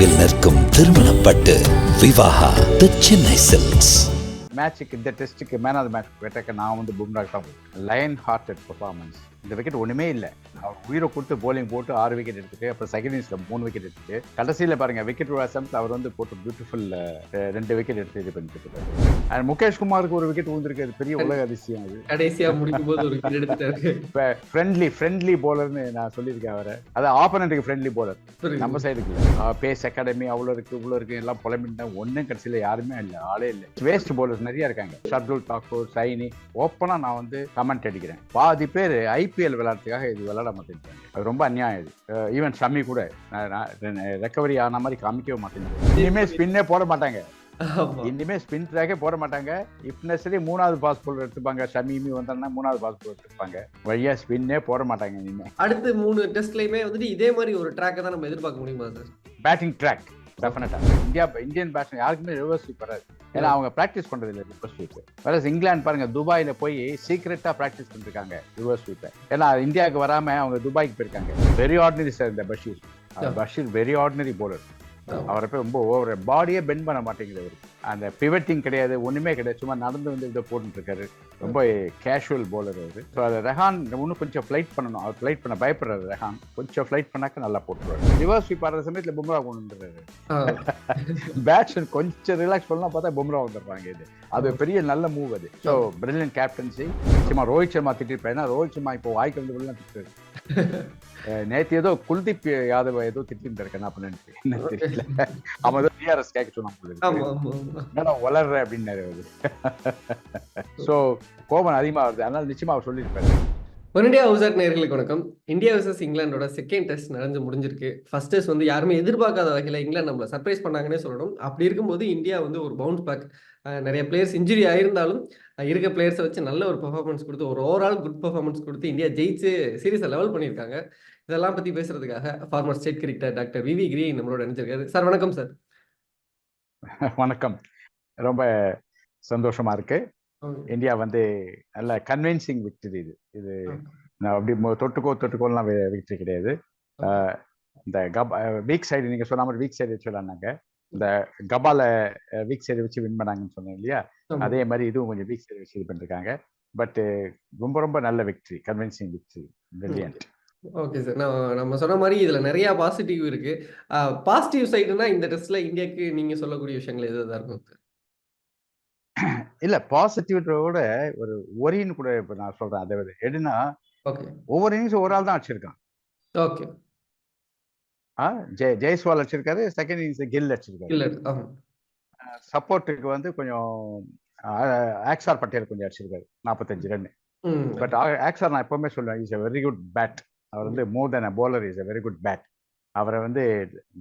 தொலைவில் நிற்கும் திருமணப்பட்டு விவாகா தி சென்னை சில்க்ஸ் மேட்சுக்கு இந்த டெஸ்ட்டுக்கு மேன் ஆஃப் த மேட்ச் கேட்டாக்க நான் வந்து பும்ராக்கு தான் லைன் ஹார்ட்டட் பர்ஃபார்மன்ஸ் இந்த விக்கெட் ஒன்றுமே இல்லை. அவர் உயிரை கொடுத்து போலிங் போட்டு ஆறு விக்கெட் எடுத்துட்டு அப்புறம் செகண்ட் இன்னிங்ஸில் மூணு விக்கெட் எடுத்துட்டு கடைசியில் பாருங்க விக்கெட் அசம்ஸ் அவர் வந்து போட்டு பியூட்டிஃபுல் ரெண்டு விக்கெட் எடுத்து இது பண்ணிட்டு அண்ட் முகேஷ் குமாருக்கு ஒரு விக்கெட் விழுந்திருக்கு. அது பெரிய உலக அதிசயம் அது. கடைசியா முடிக்கும் போது ஒரு எடுத்துட்டாரு. இப்போ ஃப்ரெண்ட்லி ஃப்ரெண்ட்லி போலர்னு நான் சொல்லியிருக்கேன் அவரை. அது ஆப்போனண்ட்டுக்கு ஃப்ரெண்ட்லி போலர். நம்ம சைடுக்கு இல்லை. பேஸ் அகாடமி அவ்வளோ இருக்கு இவ்வளோ இருக்கு எல்லாம் புலம்பிட்டு ஒன்றும் கடைசியில் யாருமே இல்லை ஆளே இல்லை. வேஸ்ட் போலர்ஸ் நிறைய இருக்காங்க. ஷர்துல் தாக்கூர் சைனி ஓப்பனாக நான் வந்து கமெண்ட் அடிக்கிறேன். பாதி பேர் ஐபிஎல் விளையாட்டுக்காக இது விளையாட மாட்டேங்கிறாங்க அது ரொம்ப அநியாயம் இது. ஈவன் ஷமி கூட. ரெக்கவரி ஆன மாதிரி காமிக்கவே மாட்டேங்குது இனிமே ஸ்பின்னே போட மாட்டாங்க. இனிமே ஸ்பின் ட்ராக்கே போட மாட்டாங்க. இப் நெசரி மூணாவது பாஸ் போல் எடுத்துப்பாங்க. ஷமீமி வந்தாங்கன்னா மூணாவது பாஸ் போல் எடுத்துப்பாங்க. வழியா ஸ்பின்னே போட மாட்டாங்க இனிமே. அடுத்து மூணு டெஸ்ட்லயுமே வந்துட்டு இதே மாதிரி ஒரு ட்ராக்கை தான் நம்ம எதிர்பார்க்க முடியுமா சார் பேட்டிங் ட்ராக் டெஃபினட்டா இந்தியா இந்தியன் பேட்ஸ்மேன் யாருக்குமே ரிவர்ஸ் ஸ்வீப் வராது. ஏன்னா அவங்க ப்ராக்டிஸ் பண்றது இல்லை ரிவர்ஸ் ஸ்வீப் வேற இங்கிலாந்து பாருங்க துபாயில போய் சீக்கிரட்டா ப்ராக்டிஸ் பண்ணிருக்காங்க ரிவர்ஸ் ஸ்வீப்பை ஏன்னா இந்தியாவுக்கு வராம அவங்க துபாய்க்கு போயிருக்காங்க. வெரி ஆர்டினரி சார் இந்த Bashir. Bashir very ordinary bowler அவரை போய் ரொம்ப ஓவர் பாடியே பெண்ட் பண்ண மாட்டேங்குது அவரு. அந்த பிவட்டிங் கிடையாது ஒண்ணுமே கிடையாது. சும்மா நடந்து வந்து இதை போட்டுட்டு இருக்காரு ரொம்ப கேஷுவல் போலர் அவர். ஸோ அதை ரெஹான் இன்னும் கொஞ்சம் ஃப்ளைட் பண்ணணும். அவர் ஃப்ளைட் பண்ண பயப்படுறாரு ரெஹான். கொஞ்சம் ஃப்ளைட் பண்ணாக்க நல்லா போட்டுருவாரு. ரிவர்ஸ் ஸ்வீப் ஆடுற சமயத்தில் பும்ரா கொண்டு வந்துடுறாரு பேட்ஸ்மேன் கொஞ்சம் ரிலாக்ஸ் பண்ணலாம் பார்த்தா பும்ரா வந்துடுறாங்க இது. அது பெரிய நல்ல மூவ் அது. ஸோ பிரில்லியன் கேப்டன்சி சும்மா ரோஹித் சர்மா திட்டிருப்பேன் ஏன்னா ரோஹித் சர்மா இப்போ வாய்க்கு வந்து வெளிலாம் திட்டுறாரு. நேற்று ஏதோ குல்தீப் யாதவ் ஏதோ திட்டிருந்தாரு கண்ணா பண்ணிட்டு தெரியல. அவன் ஏதோ டிஆர்எஸ் கேட்க சொன்னான் வளர்ற அப்படின்னாரு அவரு. ஸோ கோபம் அதிகமாக வருது. அதனால நிச்சயமா அவர் சொல்லியிருப்பாரு. ஒன் இந்தியா ஹவுசர் நேர்களுக்கு வணக்கம். இந்தியா வர்சஸ் இங்கிலாந்தோட செகண்ட் டெஸ்ட் நடந்து முடிஞ்சிருக்கு. ஃபர்ஸ்ட் டெஸ்ட் வந்து யாருமே எதிர்பார்க்காத வகையில் இங்கிலாந்து நம்மளை சர்ப்ரைஸ் பண்ணாங்கன்னே சொல்லணும். அப்படி இருக்கும்போது இந்தியா வந்து ஒரு பவுன்ஸ் பேக் நிறைய பிளேயர்ஸ் இன்ஜுரி ஆயிருந்தாலும் இருக்க பிளேயர்ஸை வச்சு நல்ல ஒரு பெர்ஃபார்மன்ஸ் கொடுத்து ஒரு ஓவரால் குட் பெர்ஃபார்மன்ஸ் கொடுத்து இந்தியா ஜெயிச்சு சீரீஸை லெவல் பண்ணியிருக்காங்க. இதெல்லாம் பத்தி பேசுறதுக்காக former state cricketer doctor V V Giri நம்மளோட நினைச்சிருக்காரு சார் வணக்கம் சார் வணக்கம். ரொம்ப சந்தோஷமா இருக்கு. இந்தியா வந்து நல்ல கன்வின்சிங் விக்டரி இது. இது நான் அப்படி தொட்டுக்கோ தொட்டுக்கோலாம் விக்டரி கிடையாது. இந்த கப் வீக் சைடு நீங்க சொன்ன மாதிரி வீக் சைடு வச்சு விளாண்டாங்க இந்த கபால வீக் சைடு வச்சு வின் பண்ணாங்கன்னு சொன்னேன் இல்லையா. அதே மாதிரி இதுவும் கொஞ்சம் வீக் சைடு வச்சு இது பண்ணிருக்காங்க. பட் ரொம்ப ரொம்ப நல்ல victory convincing victory brilliant okay sir நான் நம்ம சொன்ன மாதிரி இதுல நிறைய பாசிட்டிவ் இருக்கு. பாசிட்டிவ் சைடுனா இந்த டெஸ்ட்ல இந்தியாவுக்கு நீங்க சொல்லக்கூடிய விஷயங்கள் எது எதா இருக்கும் சார் இல்ல பாசிட்டிவிட்டோட ஒரு ஒரின்னு கூட இப்ப நான் சொல்றேன். அதை விட எப்படின்னா ஓகே ஒவ்வொரு இன்னிங்ஸ் ஒரு ஆள் தான் அடிச்சிருக்கான். ஓகே ஆ, ஜெய ஜெய்ஸ்வால் அடிச்சிருக்காரு. செகண்ட் இன்னிங்ஸ் கில் அடிச்சிருக்காரு. சப்போர்ட்டுக்கு வந்து கொஞ்சம் ஆக்ஸார் பட்டேல் கொஞ்சம் அடிச்சிருக்காரு. நாற்பத்தஞ்சு ரன் பட் ஆக்ஸார் நான் எப்பவுமே சொல்லுவேன் is a very good bat அவர் வந்து more then a bowler is a very good bat அவரை வந்து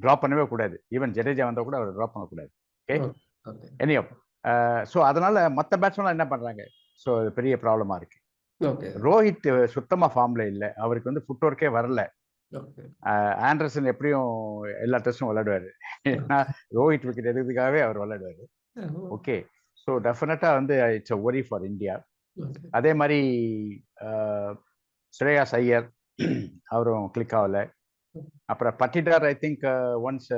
ட்ராப் பண்ணவே கூடாது. ஈவன் ஜடேஜா வந்தா கூட அவரை ட்ராப் பண்ணக்கூடாது. ஓகே எனியோ ஸோ அதனால மற்ற பேட்ஸ்மேன் என்ன பண்றாங்க? ஸோ அது பெரிய ப்ராப்ளமா இருக்கு. ரோஹித் சுத்தமா ஃபார்ம்ல இல்லை. அவருக்கு வந்து ஃபுட் ஒர்க்கே வரல. ஆண்டர்சன் எப்படியும் எல்லா டெஸ்டும் விளையாடுவாரு. ஏன்னா ரோஹித் விக்கெட் எடுக்கிறதுக்காகவே அவர் விளையாடுவாரு. ஓகே ஸோ டெஃபினட்டா வந்து it's a worry for India அதே மாதிரி ஸ்ரேயாஸ் ஐயர் அவரும் கிளிக் ஆகல. அப்புறம் Patidar I think once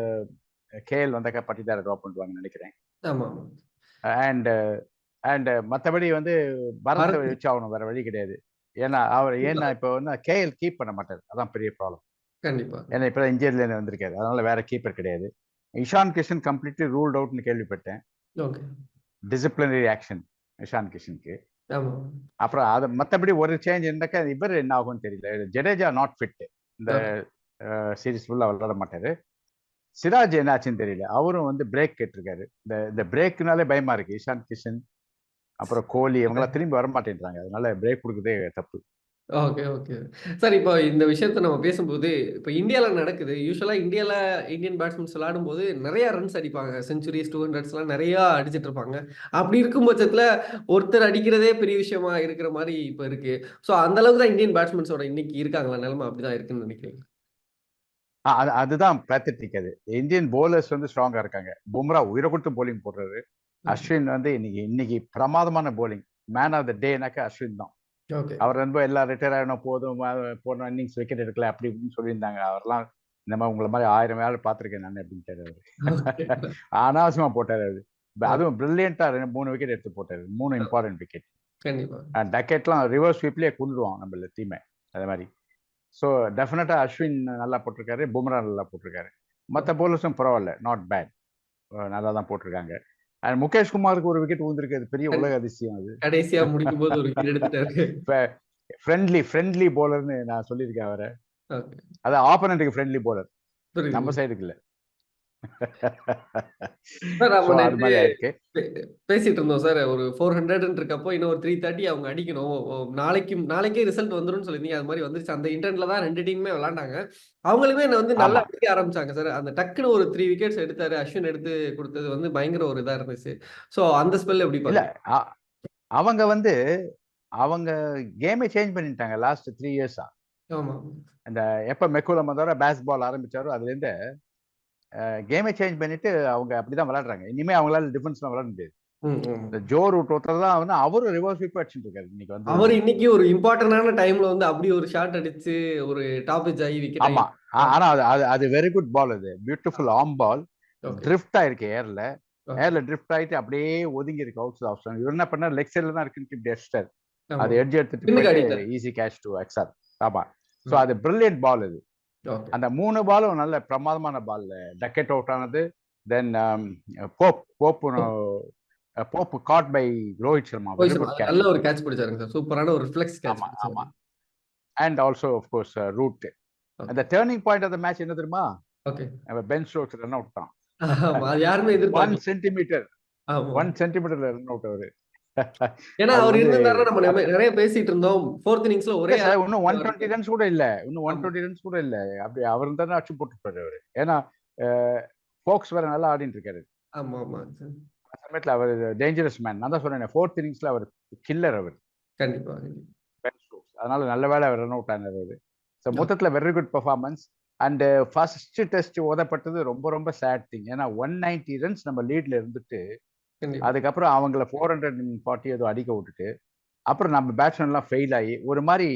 KL வந்தாக்கா பட்டிடாரை ட்ராப் பண்ணுவாங்கன்னு நினைக்கிறேன். அண்ட் அண்ட் மற்றபடி வந்து பரத். வச்சு ஆகணும் வேற வழி கிடையாது. ஏன்னா அவர் ஏன்னா இப்போ வந்து கேஎல் கீப் பண்ண மாட்டார். அதான் பெரிய ப்ராப்ளம் கண்டிப்பா. ஏன்னா இப்போ இந்தியர்லேருந்து வந்திருக்காரு. அதனால வேற கீப்பர் கிடையாது. இஷான் கிஷன் கம்ப்ளீட்லி ரூல்ட் அவுட்னு கேள்விப்பட்டேன். ஓகே. டிசிப்ளினரி ஆக்ஷன் இஷான் கிஷனுக்கு அப்புறம் அது மற்றபடி ஒரு சேஞ்ச் இருந்தாக்கா இவர் என்ன ஆகும்னு தெரியல. ஜடேஜா நாட் ஃபிட் இந்த சீரிஸ் ஃபுல்லாக விளையாட மாட்டாரு. சிராஜ் என்ன ஆச்சுன்னு தெரியல. அவரும் வந்து பிரேக் கேட்டிருக்காரு. இந்த இந்த பிரேக்குனாலே பயமா இருக்கு. இஷான் கிஷன் அப்புறம் கோலி இவங்கெல்லாம் திரும்பி வர மாட்டேன்றாங்க அதனால பிரேக் கொடுக்குறதே தப்பு. ஓகே ஓகே சார் இப்போ இந்த விஷயத்த நம்ம பேசும்போது இப்போ இந்தியாவில் நடக்குது. யூஸ்வலாக இந்தியாவில் இந்தியன் பேட்ஸ்மேன்ஸ் விளையாடும்போது நிறைய ரன்ஸ் அடிப்பாங்க. செஞ்சுரிஸ் டூ ஹண்ட்ரட்ஸ்லாம் நிறையா அடிச்சிட்டு இருப்பாங்க. அப்படி இருக்கும் பட்சத்தில் ஒருத்தர் அடிக்கிறதே பெரிய விஷயமா இருக்கிற மாதிரி இப்போ இருக்கு. ஸோ அந்த அளவுக்கு தான் இந்தியன் பேட்ஸ்மேன்ஸோட இன்னைக்கு இருக்காங்களா? நிலைமை அப்படிதான் இருக்குன்னு நினைக்கிறேன் அது அதுதான் பேத்தட்டிக் அது. இந்தியன் போலர்ஸ் வந்து ஸ்ட்ராங்கா இருக்காங்க. பும்ரா உயிரை கொடுத்து போலிங் போடுறாரு. அஸ்வின் வந்து இன்னைக்கு இன்னைக்கு பிரமாதமான போலிங் மேன் ஆஃப் த டேனாக்கா அஸ்வின் தான். அவர் ரொம்ப எல்லாம் ரிட்டையர் ஆகணும் போதும் போன இன்னிங்ஸ் விக்கெட் எடுக்கல அப்படி இப்படின்னு சொல்லியிருந்தாங்க. அவர்லாம் இந்த மாதிரி உங்களை மாதிரி ஆயிரம் வேலை பார்த்துருக்கேன் நான் அப்படின்ட்டாரு அவரு. அனாவசியமா போட்டாரு அது அதுவும் பிரில்லியண்டா மூணு விக்கெட் எடுத்து போட்டாரு. மூணு இம்பார்ட்டன்ட் விக்கெட் டக்கெட்லாம் ரிவர்ஸ் ஸ்வீப்லேயே கொண்டுடுவான் நம்மள டீமை அதே மாதிரி. ஸோ டெஃபினட்டாக அஸ்வின் நல்லா போட்டிருக்காரு பும்ரா நல்லா போட்டிருக்காரு. மற்ற போலர்ஸும் பரவாயில்ல நாட் பேட் நல்லா தான் போட்டிருக்காங்க. அண்ட் முகேஷ் குமாருக்கு ஒரு விக்கெட் விழுந்திருக்கு. அது பெரிய உலக அதிசயம் அது. கடைசியா முடிக்கும் போது ஒரு ஃப்ரெண்ட்லி ஃப்ரெண்ட்லி போலர்னு நான் சொல்லியிருக்கேன் அவரை. அது ஆப்போனண்ட்டுக்கு ஃப்ரெண்ட்லி போலர். நம்ம சைடுக்கு இல்லை. சார், பேசிட்டு இருந்தோம் சார். ஒரு ஃபோர் ஹண்ட்ரட் இருக்கப்போ இன்னும் ஒரு த்ரீ தேர்ட்டி அவங்க அடிக்கணும். நாளைக்கு நாளைக்கே ரிசல்ட் வந்துரும்னு சொல்லியிருந்தீங்க. அது மாதிரி வந்துருச்சு. அந்த இன்டர்ன்ல தான் ரெண்டு டீமுமே விளாண்டாங்க. அவங்களுமே என்ன வந்து நல்லா. அடிக்க ஆரம்பிச்சாங்க சார். அந்த டக்குன்னு ஒரு த்ரீ விக்கெட்ஸ் எடுத்தாரு. அஸ்வின் எடுத்து கொடுத்தது வந்து பயங்கர ஒரு இதா இருந்துச்சு. ஸோ அந்த ஸ்பெல் எப்படி அ- அவங்க வந்து அவங்க கேமை சேஞ்ச் பண்ணிட்டாங்க லாஸ்ட் த்ரீ இயர்ஸா ஆமா. இந்த எப்போ மெக்குலம் வந்தவரை பேஸ் பால் ஆரம்பிச்சாரோ அதுலேருந்து கேமை சேஞ்ச் பண்ணிட்டு அவங்க அப்படிதான் விளையாடுறாங்க. இனிமே அவங்களால டிஃபென்ஸ்லாம் விளையாட முடியாது. இந்த ஜோ ரூட் ஒருத்தர் தான் வந்து அவரும் ரிவர்ஸ் ஸ்வீப் அடிச்சுட்டு இருக்காரு. இன்னைக்கு வந்து அவர் இன்னைக்கு ஒரு இம்பார்ட்டன்டான டைம்ல வந்து அப்படி ஒரு ஷாட் அடிச்சு ஒரு டாப் ஆகி விக்கெட் ஆமா. ஆனா அது அது அது வெரி குட் பால் அது. பியூட்டிஃபுல் ஆம் பால் ட்ரிஃப்ட் ஆயிருக்கு ஏர்ல. ஏர்ல ட்ரிஃப்ட் ஆயிட்டு அப்படியே ஒதுங்கி இருக்கு அவுட் ஆஃப் இவர் என்ன பண்ணார்? லெக் சைடுல தான் இருக்குன்னு அடிச்சிட்டாரு. அது எட்ஜ் எடுத்துட்டு. ஈஸி கேட்ச் டு எக்ஸார் ஆமா. So hmm. அது பிரில்லியன்ட் பால் அது. அந்த மூணு பாலும் நல்ல பிரமாதமான பால் டக்கெட் அவுட் ஆனது then Pope Pope Pope caught by Rohit Sharma நல்ல ஒரு கேட்ச் பிடிச்சாருங்க சார். சூப்பரான ஒரு ரிஃப்ளெக்ஸ் கேட்ச் ஆமா and also of course Root. அந்த turning point of the match என்ன தெரியுமா? Okay Ben Stokes run out தான் யாருமே ஒன் எதிர்பார்க்கல சென்டிமீட்டர் ஆமா. ஒன் சென்டிமீட்டர்ல ரன் அவுட் அவரு. ஏன்னா அவர் இருந்திருந்தாருன்னா நம்ம நிறைய- பேசிட்டு இருந்தோம். ஃபோர்த் இன்னிங்ஸ்ல ஒரே இன்னும் ஒன் டுவெண்ட்டி ரன்ஸ் கூட இல்ல. இன்னும் ஒன். டுவெண்ட்டி ரன்ஸ் கூட இல்ல. அப்படி அவர் தானே அடிச்சு போட்டுருப்பாரு அவரு. ஏன்னா ஃபோக்ஸ் வேற நல்லா ஆடிட்டு இருக்காரு. ஆமா ஆமா அந்த சமயத்துல அவர் டேஞ்சரஸ் மேன் நான் தான் சொன்னேன் ஃபோர்த் இன்னிங்ஸ்ல அவர் கில்லர் அவர். கண்டிப்பா அதனால நல்ல வேலை அவர் ரன் அவுட் ஆனார் அவர். ஸோ மொத்தத்தில் very good performance and first test உதப்பட்டது ரொம்ப ரொம்ப சேட் திங் ஏன்னா ஒன் நைன்டி ரன்ஸ் நம்ம லீட்ல இருந்துட்டு அதுக்கப்புறம் அவங்கள ஃபோர் ஹண்ட்ரட் ஃபார்ட்டி ஏதோ அடிக்க விட்டுட்டு அப்புறம் நம்ம பேட்ஸ்மேன்லாம் ஃபெயில் ஆகி ஒரு மாதிரி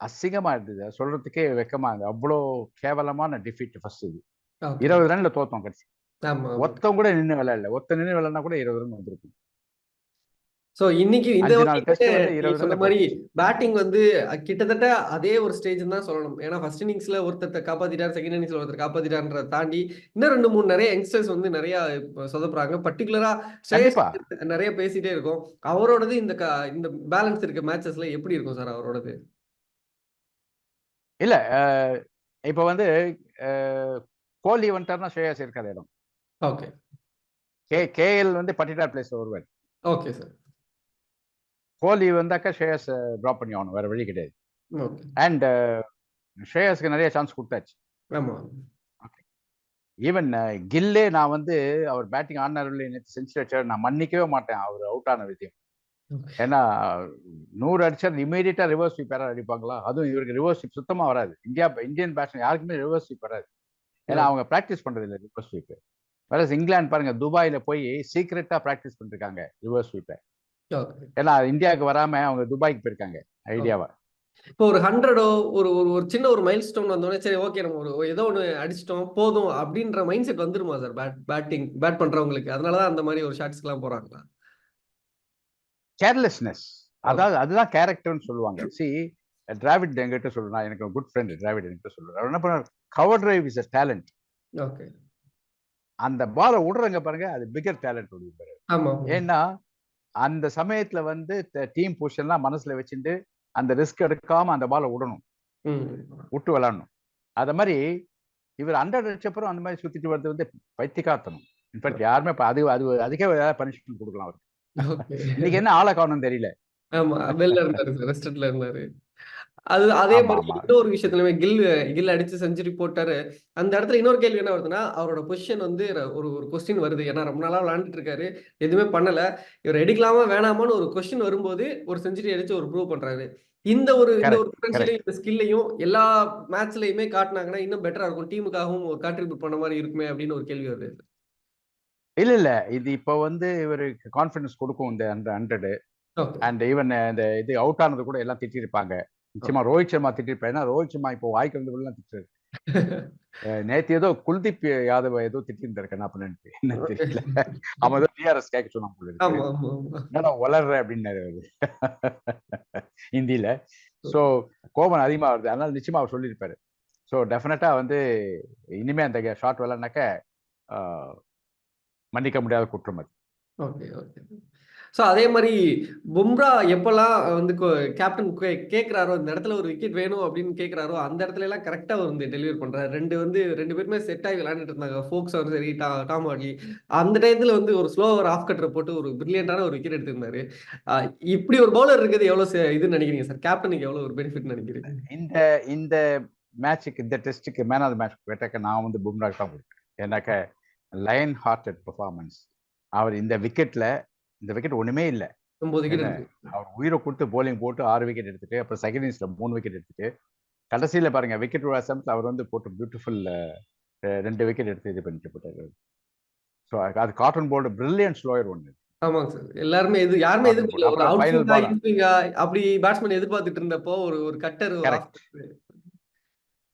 அசிங்கமா இருந்தது. சொல்றதுக்கே வெக்கமா இருந்தது. அவ்வளோ கேவலமான டிஃபீட் ஃபர்ஸ்ட் இது. இருபது ரன்ல தோத்தோம் கடைசி ஒத்தம் கூட நின்று விளையாடல. ஒத்த நின்று விளையாடினா கூட இருபது ரன் வந்திருக்கும். சோ இன்னைக்கு இந்த சொன்ன மாதிரி பேட்டிங் வந்து கிட்டத்தட்ட அதே ஒரு ஸ்டேஜ் தான் சொல்லணும். ஏன்னா ஃபர்ஸ்ட் இன்னிங்ஸ்ல ஒருத்தர் காப்பாத்திட்டார் செகண்ட் இன்னிங்ஸ்ல ஒருத்தர் காப்பாத்திட்டார்ன்றத தாண்டி இன்னும் ரெண்டு மூணு நிறைய யங்ஸ்டர்ஸ் வந்து நிறைய சொதப்புறாங்க. பர்டிகுலரா நிறைய பேசிட்டே இருக்கோம். அவரோடது இந்த இந்த பேலன்ஸ் இருக்க மேட்சஸ்ல எப்படி இருக்கும் சார் அவரோடது? இல்ல இப்ப வந்து கோலி வந்துட்டார்னா ஸ்ரேயாஸ் இருக்காத இடம். ஓகே கே கேஎல் வந்து பட்டிட்டார் பிளேஸ்ல வருவார். ஓகே சார் கோலி வந்தாக்கா ஸ்ரேயாஸ் ட்ராப் பண்ணி ஆகணும் வேற வழி கிடையாது. அண்ட் ஸ்ரேயாஸ்க்கு நிறைய சான்ஸ் கொடுத்தாச்சு. ஈவன் கில்லே நான் வந்து அவர் பேட்டிங் ஆடினார் நேற்று செஞ்சுரி அடிச்சார் நான் மன்னிக்கவே மாட்டேன் அவர் அவுட் ஆன விஷயம். ஏன்னா நூறு அடிச்சார் இமீடியட்டா ரிவர்ஸ் ஸ்வீப் யாராவது அடிப்பாங்களா? அதுவும் இவருக்கு ரிவர்ஸ் ஸ்வீப் சுத்தமா வராது. இந்தியா இந்தியன் பேட்ஸ்மேன் யாருக்குமே ரிவர்ஸ் ஸ்வீப் வராது. ஏன்னா. அவங்க ப்ராக்டிஸ் பண்றது இல்லை ரிவர்ஸ் ஸ்வீப் வேற இங்கிலாந்து பாருங்க துபாயில போய் சீக்கிரட்டா ப்ராக்டிஸ் பண்ணிருக்காங்க ரிவர்ஸ் ஸ்வீப்பை ஏன்னா இந்தியாவுக்கு வராம அவங்க துபாய்க்கு போயிருக்காங்க ஐடியாவா. இப்போ ஒரு ஹண்ட்ரடோ ஒரு ஒரு ஒரு சின்ன ஒரு மைல் ஸ்டோன் வந்தோடனே சரி ஓகே நம்ம ஒரு ஏதோ ஒன்று அடிச்சிட்டோம் போதும் அப்படின்ற மைண்ட் செட் வந்துருமா சார் பேட் பேட்டிங் பேட் பண்றவங்களுக்கு. அதனால தான் அந்த மாதிரி ஒரு ஷாட்ஸ்க்குலாம் போறாங்களா? கேர்லெஸ்னஸ் அதாவது அதுதான் கேரக்டர்னு சொல்லுவாங்க. சி டிராவிட் என்கிட்ட சொல்லுனா எனக்கு குட் ஃப்ரெண்ட் டிராவிட் என்கிட்ட சொல்லுவார் அவர் என்ன பண்ணார் cover drive is a talent okay அந்த பாலை விடுறங்க பாருங்க அது பிகர் டேலண்ட் ஆமா. ஏன்னா அந்த சமயத்துல வந்து டீம் பொசிஷன்லாம் மனசுல வச்சுட்டு அந்த ரிஸ்க் எடுக்காம அந்த பாலை விடணும் விட்டு விளாடணும். அத மாதிரி இவர் ஹண்ட்ரட் அடிச்சப்பறம் அந்த மாதிரி சுத்திட்டு வர்றது வந்து பைத்தியக்காத்தனம் இன்ஃபேக்ட் யாருமே அது அது அதுக்கே ஏதாவது பனிஷ்மெண்ட் கொடுக்கலாம் அவருக்கு. இன்னைக்கு என்ன ஆளை காணும் தெரியல. ஆமா வெளில இருந்தாரு சார் ரெஸ்டட்ல இருந்தாரு. அது அதே மாதிரி. இன்னொரு விஷயத்துலயுமே கில் கில் அடிச்சு செஞ்சுரி போட்டாரு. அந்த இடத்துல இன்னொரு கேள்வி என்ன வருதுன்னா அவரோட பொசிஷன் வந்து ஒரு ஒரு கொஸ்டின் வருது. ஏன்னா ரொம்ப நாளா விளையாண்டுட்டு இருக்காரு. எதுவுமே பண்ணல. இவர் எடுக்கலாமா வேணாமான்னு ஒரு கொஸ்டின் வரும்போது ஒரு செஞ்சுரி அடிச்சு ஒரு ப்ரூவ் பண்றாரு. இந்த ஒரு இந்த ஒரு பொட்டன்ஷியலையும் இந்த ஸ்கில்லையும் எல்லா மேட்ச்லயுமே காட்டினாங்கன்னா இன்னும் பெட்டரா இருக்கும். டீமுக்காகவும் ஒரு கான்ட்ரிபியூட் பண்ண மாதிரி இருக்குமே அப்படின்னு ஒரு கேள்வி வருது. இல்ல இல்ல. இது இப்ப வந்து இவருக்கு கான்பிடன்ஸ் கொடுக்கும் இந்த அந்த ஹண்ட்ரடு அண்ட் ஈவன் இந்த இது அவுட் ஆனது கூட எல்லாம் திட்டிருப்பாங்க. நிச்சயமா ரோஹித் சர்மா திட்டிருப்பாரு ஏன்னா ரோஹித் சர்மா இப்போ வாய்க்கு வந்து எல்லாம் திட்டுறாரு. நேத்து ஏதோ குல்தீப் யாதவ் ஏதோ திட்டிருந்தாரு கண்ணாப்பண்ணு என்ன தெரியல. அவன் ஏதோ டிஆர்எஸ் கேட்க சொன்னான் வளர்ற அப்படின்னாரு ஹிந்தியில. ஸோ கோபம் அதிகமாக வருது. அதனால நிச்சயமா அவர் சொல்லியிருப்பாரு. ஸோ டெஃபினட்டா வந்து இனிமே அந்த ஷார்ட் விளாட்னாக்க மன்னிக்க முடியாத குற்றம் அது. Okay okay. ஸோ அதே மாதிரி பும்ரா எப்பெல்லாம் வந்து கேப்டன் கேட்குறாரோ இந்த இடத்துல ஒரு விக்கெட் வேணும் அப்படின்னு கேட்குறாரோ அந்த இடத்துல எல்லாம் கரெக்டாக வந்து டெலிவர் பண்ணுறாரு ரெண்டு வந்து ரெண்டு பேருமே செட் ஆகி விளையாண்டுட்டு இருந்தாங்க. ஃபோக்ஸ் அவர் சரி டா டாம் வாட்லி அந்த டயத்தில் வந்து ஒரு ஸ்லோ ஒரு ஆஃப் கட்டரை போட்டு ஒரு பிரில்லியண்டான ஒரு விக்கெட் எடுத்திருந்தாரு. இப்படி ஒரு பவுலர் இருக்குது எவ்வளோ இதுன்னு நினைக்கிறீங்க சார் கேப்டனுக்கு எவ்வளோ ஒரு பெனிஃபிட் நினைக்கிறீங்க? இந்த இந்த மேட்சுக்கு இந்த டெஸ்ட்டுக்கு மேன் ஆஃப் த மேட்ச் கேட்டாக்க நான் வந்து பும்ராக்கு தான் கொடுப்பேன். ஏன்னாக்க லைன் ஹார்ட்டட் பர்ஃபார்மன்ஸ் அவர் இந்த விக்கெட்டில் இந்த விக்கெட் ஒண்ணுமே இல்லை. அவர் உயிரை கொடுத்து போலிங் போட்டு ஆறு விக்கெட் எடுத்துட்டு அப்புறம் செகண்ட் இன்னிங்ஸ்ல மூணு விக்கெட் எடுத்துட்டு கடைசியில பாருங்க விக்கெட் சமயத்தில் அவர் வந்து போட்டு பியூட்டிஃபுல் ரெண்டு விக்கெட் எடுத்து இது பண்ணிட்டு போட்டாரு. ஸோ அது காட்டன் போல்டு பிரில்லியன்ட் ஸ்லோயர் ஒன்று ஆமாங்க சார். எல்லாருமே எது யாருமே எதிர்பார்க்கல அப்படி பேட்ஸ்மேன் எதிர்பார்த்துட்டு இருந்தப்போ ஒரு ஒரு கட்டர்.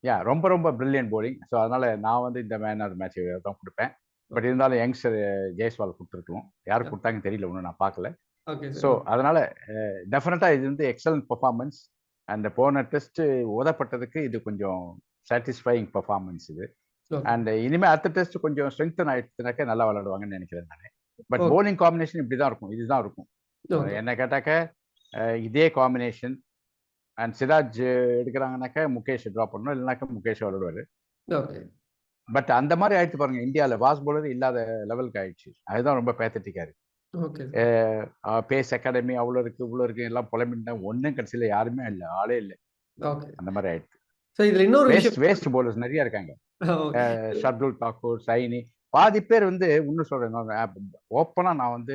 யா ரொம்ப ரொம்ப பிரில்லியன்ட் போலிங் ஸோ அதனால நான் வந்து இந்த மேன் ஆஃப் மேட்ச் தான் கொடுப்பேன். பட் இருந்தாலும் யங்ஸ்டர் ஜெய்ஸ்வால் கொடுத்துருக்கணும். யார் கொடுத்தாங்கன்னு தெரியல ஒன்றும் நான் பார்க்கல. ஓகே ஸோ அதனால டெஃபினட்டாக இது வந்து எக்ஸலன்ட் பர்ஃபார்மன்ஸ் அந்த போன டெஸ்ட் உதப்பட்டதுக்கு இது கொஞ்சம் சாட்டிஸ்ஃபைங் பர்ஃபார்மன்ஸ் இது. அண்ட் இனிமே அடுத்த டெஸ்ட் கொஞ்சம் ஸ்ட்ரென்தன் ஆயிடுச்சுனாக்க நல்லா விளையாடுவாங்கன்னு நினைக்கிறேன் நான். பட் bowling காம்பினேஷன் இப்படி தான் இருக்கும். இதுதான் இருக்கும். என்ன கேட்டாக்க இதே காம்பினேஷன் அண்ட் சிராஜ் எடுக்கிறாங்கனாக்க முகேஷ் ட்ராப் பண்ணணும். இல்லைனாக்கா முகேஷ் விளையாடுவாரு. ஓகே பட் அந்த மாதிரி ஆயிடுச்சு பாருங்க. இந்தியாவில் வாஸ் bowler இல்லாத லெவலுக்கு ஆயிடுச்சு. அதுதான் ரொம்ப பேத்தட்டிக்கா இருக்கு. பேஸ் அகாடமி அவ்வளோ இருக்கு இவ்வளோ இருக்கு எல்லாம் புலம்பிட்டா ஒன்றும் கடைசியில் யாருமே இல்லை ஆளே இல்லை. அந்த மாதிரி ஆயிடுச்சு. இதுல இன்னொரு வேஸ்ட் bowlers நிறைய இருக்காங்க. ஷர்துல் தாக்கூர் சைனி பாதி பேர் வந்து இன்னும் சொல்றேன் ஓப்பனாக நான் வந்து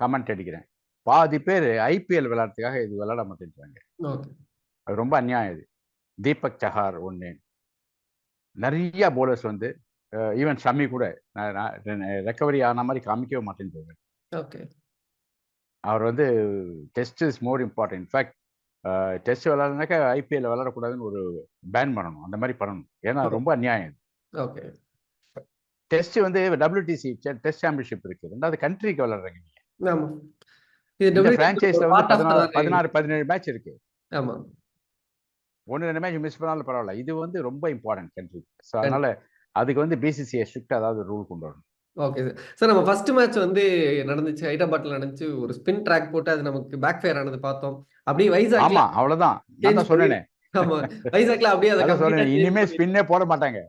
கமெண்ட் அடிக்கிறேன். பாதி பேர் ஐபிஎல் விளையாடுறதுக்காக இது விளையாட மாட்டேங்கிறாங்க அது ரொம்ப அநியாயம் இது. தீபக் சஹார் ஒன்று நிறைய bowlers வந்து ஈவன் ஷமி கூட ரெக்கவரி ஆன மாதிரி காமிக்கவே ஓகே அவர் வந்து test is more important in fact test விளையாடுனாக்கா IPL விளையாடக்கூடாதுன்னு ஒரு பேன் பண்ணணும். அந்த மாதிரி பண்ணணும். ஏன்னா ரொம்ப அநியாயம். ஓகே டெஸ்ட் வந்து டபிள்யூடிசி டெஸ்ட் சாம்பியன்ஷிப் இருக்கு. ரெண்டாவது கண்ட்ரிக்கு விளையாடுறாங்க நீங்க. பிரான்ச்சைஸ்ல வந்து பதினாறு பதினேழு மேட்ச் இருக்கு. ஆமா. ஒன்று ரெண்டு மேட்ச் மிஸ் பண்ணாலும் பரவாயில்ல. இது வந்து ரொம்ப இம்பார்ட்டன்ட் கண்ட்ரி ஸோ அதனால அதுக்கு வந்து பிசிசிஐ ஸ்ட்ரிக்ட் அதாவது ரூல் கொண்டு வரணும். ஓகே சார் சார் நம்ம ஃபர்ஸ்ட் மேட்ச் வந்து நடந்துச்சு ஹைதராபாத்ல நடந்துச்சு. ஒரு ஸ்பின் ட்ராக் போட்டு அது நமக்கு பேக் ஃபயர் ஆனது பார்த்தோம். அப்படியே வைசாக்ல ஆமா அவ்வளவுதான். நான் சொன்னேனே. ஆமா. வைசாக்ல அப்படியே அதை சொன்னேன். இனிமே ஸ்பின்னே போட மாட்டாங்க.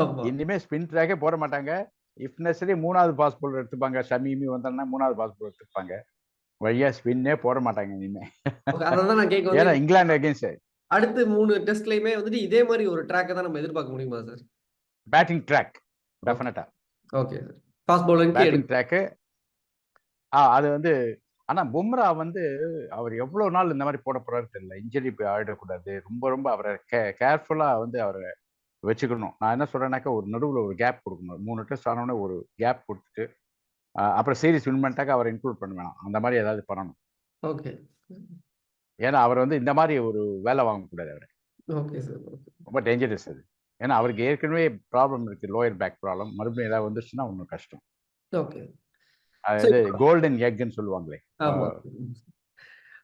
ஆமா. இனிமே ஸ்பின் ட்ராக்கே போட மாட்டாங்க. இஃப் நெசரி மூணாவது பாஸ் bowler எடுத்துப்பாங்க. ஷமீமி வந்தாங்கன்னா மூணாவது பாஸ் bowler எடுத்துப்பாங்க. வழியா ஸ்பின்னே போட மாட்டாங்க இனிமே. அதான் நான் கேட்க ஏன்னா இங்கிலாந்து அகேன்ஸ்ட் அடுத்து மூணு டெஸ்ட்லயுமே வந்துட்டு இதே மாதிரி ஒரு ட்ராக்கை தான் நம்ம எதிர்பார்க்க முடியுமா சார் பேட்டிங் ட்ராக் டெஃபினட்டா ஓகே சார் ஃபாஸ்ட் பவுலிங்க்கு பேட்டிங் ட்ராக்கு ஆ அது வந்து ஆனா பும்ரா வந்து அவர் எவ்வளவு நாள் இந்த மாதிரி போட போறாரு தெரியல. இன்ஜுரி ஆயிடக்கூடாது. ரொம்ப ரொம்ப அவரை கே கேர்ஃபுல்லா வந்து அவரை வச்சுக்கணும். நான் என்ன சொல்றேன்னாக்கா ஒரு நடுவில் ஒரு கேப் கொடுக்கணும். மூணு டெஸ்ட் ஆனோடனே ஒரு கேப் கொடுத்துட்டு அப்புறம் சீரிஸ் வின் பண்ணிட்டாக்க அவரை இன்க்ளூட் பண்ண வேணாம். அந்த மாதிரி ஏதாவது பண்ணணும். ஓகே ஏன்னா அவர் வந்து இந்த மாதிரி ஒரு வேலை வாங்கக்கூடாது அவர். Okay sir okay. ரொம்ப டேஞ்சரஸ் அது. ஏன்னா அவருக்கு ஏற்கனவே ப்ராப்ளம் இருக்கு லோயர் பேக் ப்ராப்ளம் மறுபடியும் ஏதாவது வந்துச்சுன்னா இன்னும் கஷ்டம். ஓகே. கோல்டன் எக்னு சொல்லுவாங்களே.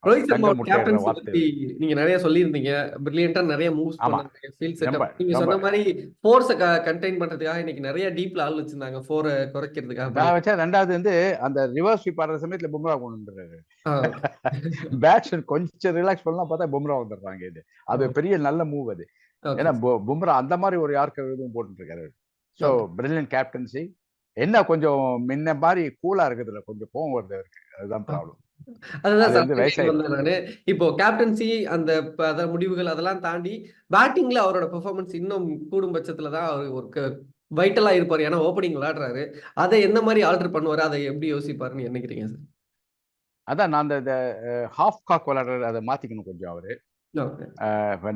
ரோஹித் சர்மா கேப்டன்சி பத்தி நீங்க நிறைய சொல்லியிருந்தீங்க. பிரில்லியண்டா நிறைய மூவ்ஸ். பண்ணாங்க. ஃபீல்ட் செட்டப் நீங்க. சொன்ன மாதிரி ஃபோர்ஸ கண்டெயின் பண்றதுக்காக இன்னைக்கு நிறைய டீப்ல ஆள் வச்சிருந்தாங்க. ஃபோரை குறைக்கிறதுக்காக. நான் வச்சா ரெண்டாவது வந்து அந்த ரிவர்ஸ் ஸ்வீப் ஆடுற சமயத்துல பும்ரா கொண்டு வந்துடுறாரு. பேட்ஸ்மேன் கொஞ்சம் ரிலாக்ஸ் பண்ணலாம் பார்த்தா பும்ரா வந்துடுறாங்க இது. அது பெரிய நல்ல மூவ் அது. ஏன்னா பும்ரா அந்த மாதிரி ஒரு யாருக்கு இதுவும் போட்டுட்டு இருக்காரு ஸோ பிரில்லியன் கேப்டன்சி என்ன கொஞ்சம் முன்ன மாதிரி கூலா இருக்குதுல்ல கொஞ்சம் கோவம் வருது அதுதான் ப்ராப்ளம் அதுதான் இப்போ கேப்டன்சி அந்த முடிவுகள் அதெல்லாம் தாண்டி பேட்டிங்ல அவரோட பெர்ஃபார்மன்ஸ் இன்னும் கூடும் பட்சத்துல தான் அவர் ஒரு வைட்டலா இருப்பாரு. ஏன்னா ஓப்பனிங் விளையாடுறாரு அதை எந்த மாதிரி ஆல்டர் பண்ணுவாரு? அதை எப்படி யோசிப்பாருன்னு நினைக்கிறீங்க சார்? அதான் நான் அந்த ஹாஃப் காக் விளையாடுறது அதை மாத்திக்கணும் கொஞ்சம் அவரு.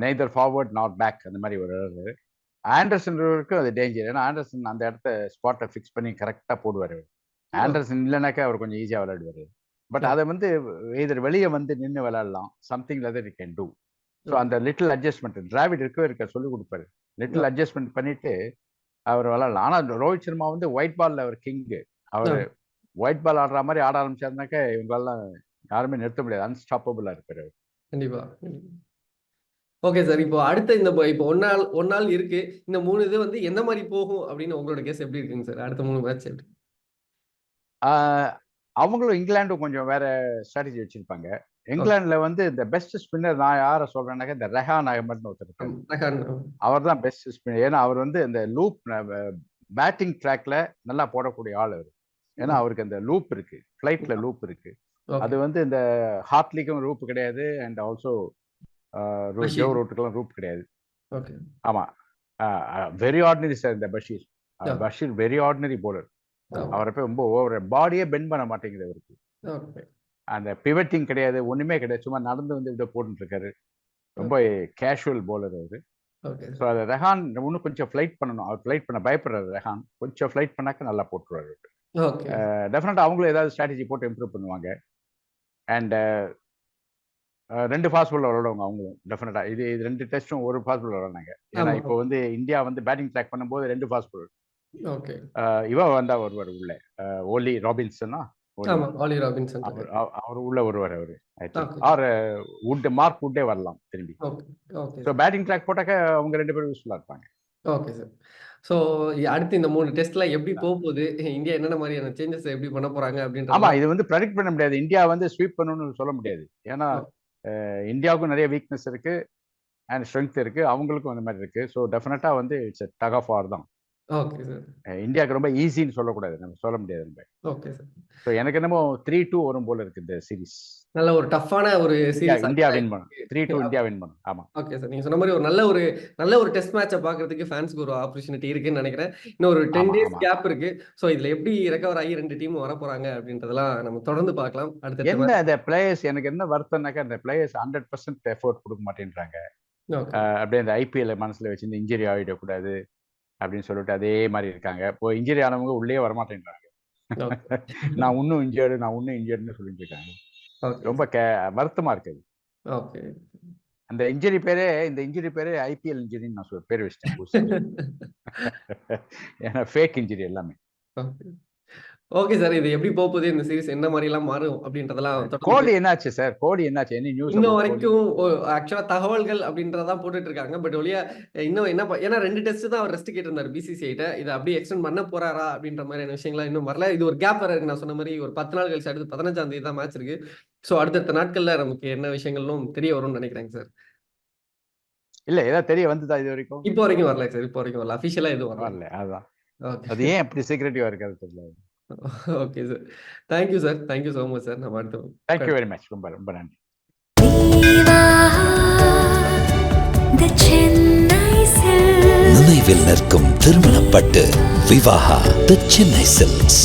நெய்தர் ஃபார்வர்ட் நாட் பேக் அந்த மாதிரி விளையாடுறாரு ஆண்டர்சனுக்கு அது டேஞ்சர் ஏன்னா ஆண்டர்சன் அந்த இடத்த ஸ்பாட்டை ஃபிக்ஸ் பண்ணி கரெக்டாக போடுவார் ஆண்டர்சன் இல்லைனாக்கா அவர் கொஞ்சம் ஈஸியாக விளையாடுவார். பட் அதை வந்து இதர் வெளியே வந்து நின்று விளையாடலாம். Something leather you can do so அந்த லிட்டில் அட்ஜஸ்ட்மெண்ட் டிராவிட் இருக்கவே இருக்க சொல்லி கொடுப்பாரு. லிட்டில் அட்ஜஸ்ட்மெண்ட் பண்ணிட்டு அவர் விளாடலாம் ஆனால் ரோஹித் சர்மா வந்து ஒயிட் பால்ல அவர் கிங்கு அவர். ஒயிட் பால் ஆடுற மாதிரி ஆட ஆரம்பிச்சாருனாக்கா இவங்களெல்லாம் யாருமே நிறுத்த முடியாது. அன்ஸ்டாப்பபிளா இருப்பாரு. கண்டிப்பா ஓகே சார் இப்போ அடுத்த இந்த இப்போ ஒன் நாள் ஒன் நாள் இருக்கு. இந்த மூணு இது வந்து எந்த மாதிரி போகும் அப்படின்னு உங்களோட கேஸ் எப்படி இருக்குங்க சார் அடுத்த மூணு மேட்ச் எப்படி? அவங்களும் இங்கிலாண்டும் கொஞ்சம் வேற ஸ்ட்ராட்டஜி வச்சிருப்பாங்க. இங்கிலாந்துல வந்து இந்த பெஸ்ட் ஸ்பின்னர் நான் யாரை சொல்றேன்னாக்கா இந்த ரெஹான் அகமட்னு ஒருத்தர் அவர் தான் பெஸ்ட் ஸ்பின்னர் ஏன்னா அவர் வந்து இந்த லூப் பேட்டிங் ட்ராக்ல நல்லா போடக்கூடிய ஆள் அவர். ஏன்னா அவருக்கு அந்த லூப் இருக்கு. ஃபிளைட்ல லூப் இருக்கு. அது வந்து இந்த ஹார்ட்லிக்கும் ரூப் கிடையாது. And also. ஜோ ரூட்டுக்கெல்லாம் ரூப் கிடையாது. ஆமா. வெரி ஆர்டினரி சார் இந்த Bashir. Bashir very ordinary bowler. அவரை போய் ரொம்ப ஓவர் பாடியே பெண்ட் பண்ண மாட்டேங்குது அவருக்கு. அந்த பிவட்டிங் கிடையாது ஒண்ணுமே கிடையாது. சும்மா நடந்து வந்து இப்படி போட்டுட்டு இருக்காரு ரொம்ப கேஷுவல் போலர் அவரு. ஸோ அதை ரெஹான் இன்னும் கொஞ்சம் ஃப்ளைட் பண்ணணும். அவர் ஃப்ளைட் பண்ண பயப்படுறாரு ரெஹான் கொஞ்சம் ஃப்ளைட் பண்ணாக்க நல்லா போட்டுருவாரு டெஃபினட்டாக அவங்களும் ஏதாவது ஸ்ட்ராட்டஜி போட்டு இம்ப்ரூவ் பண்ணுவாங்க. அண்ட் ரெண்டு ஃபாஸ்ட் பால் விளையாடுவாங்க அவங்களும் டெஃபினட்டாக இது இது ரெண்டு டெஸ்ட்டும் ஒரு ஃபாஸ்ட் பால் விளையாடுனாங்க. ஏன்னா. இப்போ வந்து இந்தியா வந்து பேட்டிங் ட்ராக் பண்ணும்போது ரெண்டு ஃபாஸ்ட் பால் இவ வந்தா வருவார் உள்ள. ஓலி ராபின்சனா அவர் அவ- அவர் உள்ள வருவார் அவரு. ஆர் வுட் மார்க் வுட்டே வரலாம் திரும்பி. ஸோ பேட்டிங் ட்ராக் போட்டாக்க அவங்க ரெண்டு பேரும் யூஸ்ஃபுல்லாக இருப்பாங்க. ஓகே சார் ஸோ அடுத்து இந்த மூணு டெஸ்ட்ல எப்படி போக போகுது இந்தியா என்னென்ன மாதிரியான சேஞ்சஸ் எப்படி பண்ண போறாங்க அப்படின்ற ஆமா இது வந்து ப்ரெடிக்ட் பண்ண முடியாது. இந்தியா வந்து ஸ்வீப் பண்ணணும்னு சொல்ல முடியாது. ஏன்னா இந்தியாவுக்கும் நிறைய வீக்னஸ் இருக்கு அண்ட் ஸ்ட்ரென்த் இருக்கு அவங்களுக்கும் அந்த மாதிரி இருக்கு. ஸோ டெஃபினட்டா வந்து இட்ஸ் டக் ஆஃப் ஆர் தான். ஓகே சார் அஹ், இந்தியாவுக்கு ரொம்ப ஈஸின்னு சொல்லக்கூடாது. நம்ம சொல்ல முடியாது நம்ம ஓகே சார் ஸோ எனக்கு என்னமோ த்ரீ டூ வரும் போல இருக்கு இந்த சீரிஸ் நல்ல ஒரு டஃப்பான ஒரு சீரிஸ் இந்தியா வின் பண்ணும் த்ரீ டூ இந்தியா வின் பண்ணும் ஆமா. ஓகே சார் நீங்க சொன்ன மாதிரி ஒரு நல்ல ஒரு நல்ல ஒரு டெஸ்ட் மேட்சை பார்க்கறதுக்கு ஃபேன்ஸ்க்கு ஒரு ஆப்பர்ச்சுனிட்டி இருக்குன்னு நினைக்கிறேன். இன்னும் ஒரு டென் டேஸ். கேப் இருக்கு. ஸோ இதுல எப்படி ரெக்கவர் ஆகி ரெண்டு டீம் வர போறாங்க அப்படின்றதெல்லாம் நம்ம தொடர்ந்து பார்க்கலாம். அடுத்த என்ன அந்த பிளேயர்ஸ் எனக்கு என்ன வருத்தம்னாக்கா அந்த பிளேயர்ஸ் ஹண்ட்ரட் பர்சன்ட் எஃபோர்ட் கொடுக்க மாட்டேன்றாங்க. அப்படியே அந்த ஐபிஎல் மனசுல வச்சு இந்த இன்ஜுரி ஆகிடக்கூடாது அப்படின்னு சொல்லிட்டு அதே மாதிரி இருக்காங்க. இப்போ இன்ஜுரி ஆனவங்க உள்ளே வரமாட்டேன்றாங்க. நான் இன்னும் இன்ஜர்டு நான் இன்னும் இன்ஜர்டுன்னு சொல்லிட்டு இருக்காங்க. ரொம்ப கே வருத்தமா இருக்குது ஓகே. அந்த இன்ஜுரி பேரே இந்த இன்ஜுரி பேரே ஐபிஎல் இன்ஜுரின்னு நான் பேர் வச்சிட்டேன். ஏன்னா ஃபேக் இன்ஜுரி எல்லாமே. ஓகே சார் இது எப்படி போக போகுது இந்த சீரிஸ் என்ன மாதிரி எல்லாம் மாறும் அப்படின்றதெல்லாம் கோலி என்னாச்சு சார்? கோலி என்னாச்சு? என்ன நியூஸ் இன்ன வரைக்கும் ஆக்சுவலா தகவல்கள் அப்படின்றதான் போட்டுட்டு இருக்காங்க பட் ஒளியா இன்னும் என்ன ஏன்னா ரெண்டு டெஸ்ட் தான் அவர் ரெஸ்ட் கேட்டிருந்தாரு பிசிசிஐட்ட இதை அப்படியே எக்ஸ்டெண்ட் பண்ண போறாரா அப்படின்ற மாதிரியான விஷயங்கள்லாம் இன்னும் வரல. இது ஒரு கேப் வர இருக்கு. நான் சொன்ன மாதிரி ஒரு பத்து நாள் கழிச்சு அடுத்து பதினஞ்சாம் தேதி தான் மேட்ச் இருக்கு. ஸோ அடுத்தடுத்த நாட்கள்ல நமக்கு என்ன விஷயங்களும் தெரிய வரும்னு நினைக்கிறேங்க சார். இல்ல ஏதாவது தெரிய வந்துதா இது வரைக்கும்? இப்போ வரைக்கும் வரல சார். இப்போ வரைக்கும் வரல. அஃபிஷியலா எதுவும் வரல. ஓகே. அது ஏன் அப்படி சீக்ரெட்டிவா இருக்காது தெரியல. Okay sir thank you sir thank you so much sir நம்ம அடுத்து தேங்க்யூ வெரி மச் ரொம்ப ரொம்ப நன்றி. நினைவில் நிற்கும் திருமணப்பட்டு விவாகா தி சென்னை சில்க்ஸ்